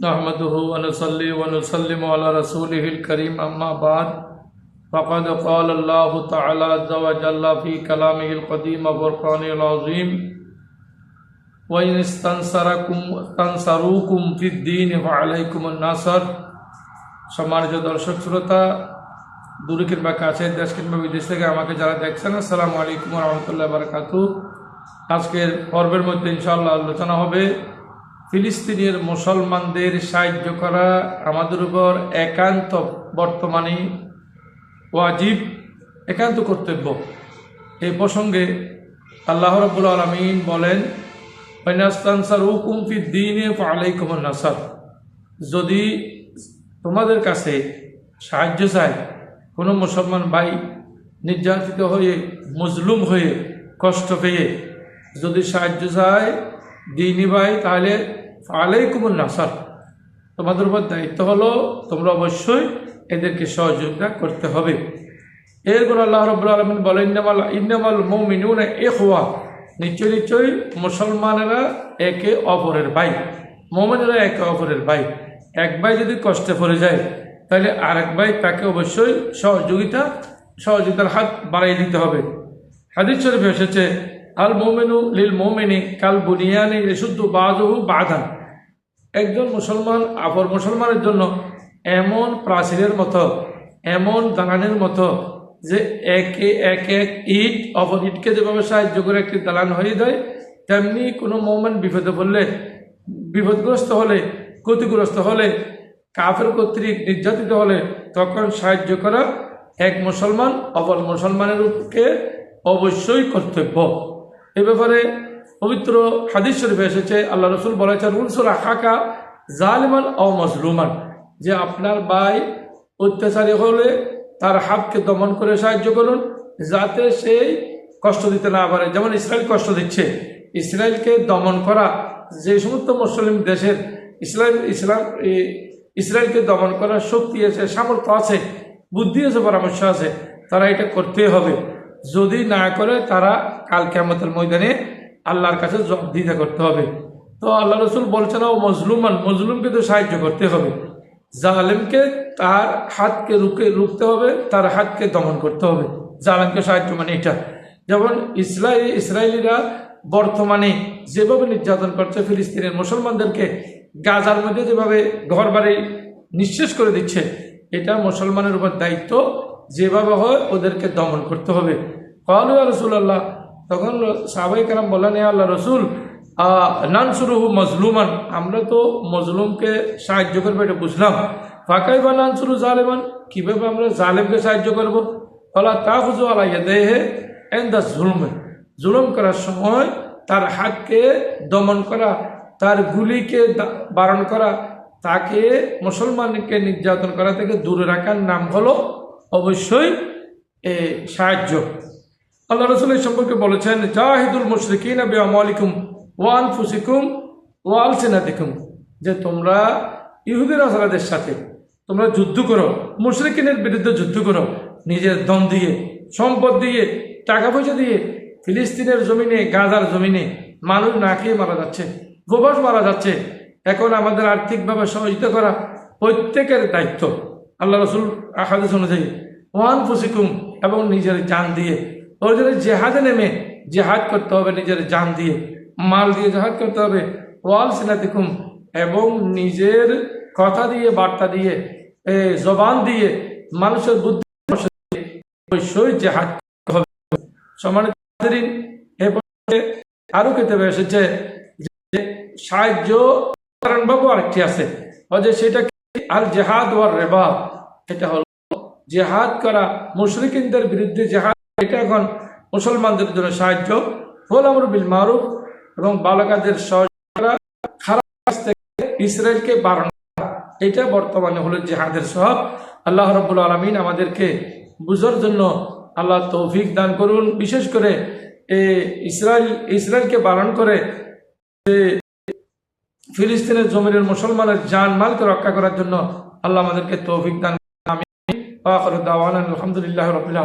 نحمده ونصلي ونسلم على رسوله الكريم أما بعد فقد قال الله تعالى عز وجل في كلامه القديم فرقان العظيم وإن استنصركم استنصروكم في الدين فعليكم النصر সম্মানিত দর্শক শ্রোতা দূরে কিংবা কাছে দেশ কিংবা বিদেশ থেকে আমাকে যারা দেখছেন আসসালামু আলাইকুম রহমতুল্লাহ বারকাতু আজকের পর্বের মধ্যে ইনশাআল্লাহ আলোচনা হবে ফিলিস্তিনের মুসলমানদের সাহায্য করা আমাদের উপর একান্ত বর্তমানে ওয়াজিব, একান্ত কর্তব্য। এই প্রসঙ্গে আল্লাহ রবুল আলমিন বলেন ফৈনাস্তানসার হুকুম ফি দিনে আলাইকুম নাসার। যদি তোমাদের কাছে সাহায্য চায়, কোনো মুসলমান ভাই নির্যাতিত হয়ে, মজলুম হয়ে, কষ্ট পেয়ে যদি সাহায্য চায় দিনী ভাই, তাহলে আলাইকুমুল নাসার। তোমাদের উপর দায়িত্ব হলো, তোমরা অবশ্যই এদেরকে সহযোগিতা করতে হবে। এরপর আল্লাহ রব্বুল আলমিন বলেন, ইন্নামাল ইন্নামাল মৌমিনুন এ হওয়া নিশ্চয় নিশ্চয়ই মুসলমানেরা একে অপরের ভাই, মোমেনেরা একে অপরের ভাই। এক ভাই যদি কষ্টে পড়ে যায়, তাহলে আরেক ভাই তাকে অবশ্যই সহযোগিতা, সহযোগিতার হাত বাড়াই দিতে হবে। হাদিস শরীফে এসেছে আল মোমেনু লিল মোমেনি কাল বুনিয়ানি শুদ্ধ বাদহু বাধান একজন মুসলমান আপর মুসলমানের জন্য এমন প্রাচীরের মতো, এমন দালানের মতো যে একে এক এক ইট, অপর ইটকে যেভাবে সাহায্য করে একটি দালান হয়ে দেয় তেমনি কোনো মোমেন বিপদে পড়লে, বিপদগ্রস্ত হলে, ক্ষতিগ্রস্ত হলে, কাফের কর্তৃক নির্যাতিত হলে তখন সাহায্য করা এক মুসলমান, অপর মুসলমানের উপকে অবশ্যই কর্তব্য। এ ব্যাপারে পবিত্র হাদিস শরীফে এসেছে, আল্লাহ রসুল বলেছেন, উনসুর আকাকা জালিমান ও মজলুমান যে আপনার ভাই অত্যাচারী হলে তার হাতকে দমন করে সাহায্য করুন, যাতে সেই কষ্ট দিতে না পারে। যেমন ইসরায়েল কষ্ট দিচ্ছে, ইসরায়েলকে দমন করা যে সমস্ত মুসলিম দেশের ইসলাম ইসলাম ইসরায়েলকে দমন করার শক্তি আছে, সামর্থ্য আছে, বুদ্ধি আছে, পরামর্শ আছে, তারা এটা করতে হবে। যদি না করে, তারা কাল কেমতের ময়দানে আল্লাহর কাছে জবাবদিহিতা করতে হবে। তো আল্লাহ রসুল বলছেন, ও মজলুমান, মজলুমকে তো সাহায্য করতে হবে। জালেমকে তার হাতকে রুকে রুখতে হবে, তার হাতকে দমন করতে হবে। জালেমকে সাহায্য মানে এটা। যেমন ইসরায়েল ইসরায়েলিরা বর্তমানে যেভাবে নির্যাতন করছে, ফিলিস্তিনের মুসলমানদেরকে গাজার মধ্যে যেভাবে ঘর বাড়ি নিঃশেষ করে দিচ্ছে, এটা মুসলমানের উপর দায়িত্ব যেভাবে হয় ওদেরকে দমন করতে হবে। কালু রসুল আল্লাহ তখন সাহাবাই কালাম বলেন আল্লাহ রসুল নানসুরুহু মজলুমান। আমরা তো মজলুমকে সাহায্য করব এটা বুঝলাম। ফাঁকাই বা নানসুরু জালেমান, কীভাবে আমরা জালেমকে সাহায্য করব? ফলা তা হুজু আলাইয়া দেহে এন দা জুলমে। জুলুম করার সময় তার হাতকে দমন করা, তার গুলিকে বারণ করা, তাকে মুসলমানকে নির্যাতন করা থেকে দূরে রাখার নাম হলো অবশ্যই সাহায্য। আল্লাহ রসুল এই সম্পর্কে বলেছেন, জাহিদুল মুশরিকিন আবি আমালিকুম ওয়াল ফুসিকুম ওয়াল সেনাদিকুম যে তোমরা ইহুদিন আসারাদের সাথে তোমরা যুদ্ধ করো, মুশরিকিনের বিরুদ্ধে যুদ্ধ করো, নিজের দম দিয়ে, সম্পদ দিয়ে টাকা পয়সা দিয়ে ফিলিস্তিনের জমিনে, গাজার জমিনে মানুষ না খেয়ে মারা যাচ্ছে, গোবর মারা যাচ্ছে। এখন আমাদের আর্থিকভাবে সহযোগিতা করা প্রত্যেকের দায়িত্ব। আল্লাহ রসুল আহাদেশ অনুযায়ী ওয়ান ফুসিকুম এবং নিজের জান দিয়ে। ওর জন্য জেহাদে নেমে জেহাদ করতে হবে, নিজের জান দিয়ে। মাল দিয়ে জেহাদ করতে হবে। ওয়াল সিনাতিকুম এবং নিজের কথা দিয়ে, বার্তা দিয়ে, এ, জবান দিয়ে, মানুষের বুদ্ধি অবশ্যই জেহাদ হবে। সমানিত আরও কেতাবে এসেছে যে সাহায্য বাবু আরেকটি আছে। যে সেটা আল জেহাদ ওয়ার রেবা, এটা হলো জেহাদ করা মুশরিকিনদের বিরুদ্ধে জেহাদ। এটা এখন মুসলমানদের জন্য সাহায্য। হল আমর বিল মারুফ এবং বালকাদের সহযোগিতা খারাপ থেকে ইসরায়েলকে বারণ এটা বর্তমানে হলো জেহাদের সব আল্লাহ রব্বুল আলমিন আমাদেরকে বুঝার জন্য আল্লাহ তৌফিক দান করুন। বিশেষ করে এ ইসরায়েল, ইসরায়েলকে বারণ করে ফিলিস্তিনের জমিনের মুসলমানের জান মালকে রক্ষা করার জন্য আল্লাহ আমাদেরকে তৌফিক দান আলহামদুলিল্লাহ রবিল